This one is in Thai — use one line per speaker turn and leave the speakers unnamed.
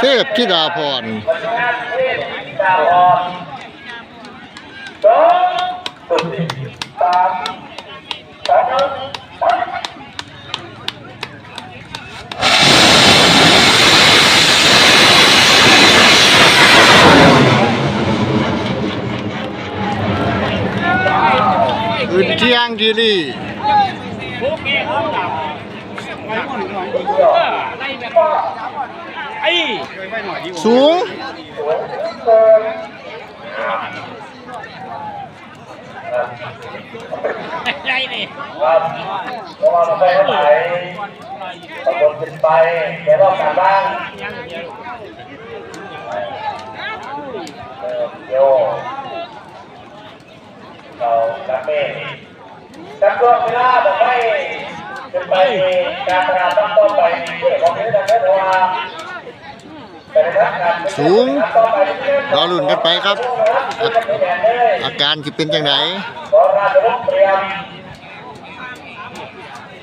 เทพธิดาพร
สองสามสอง
อึนเที่ยงทีรี
ไอ้
สูง
ใหญ่นี่
ครับเพราะว่าเราไปไหนตำบลขึ้นไปในรอบการบ้างเออโยเราดักเมฆจับตัวเวลาบอกให้ขึ้นไปการประกาศต้องต้นไป
สูง
รอ
รอลุ่นกันไปครับ อาการจะเป็น
อย่างไร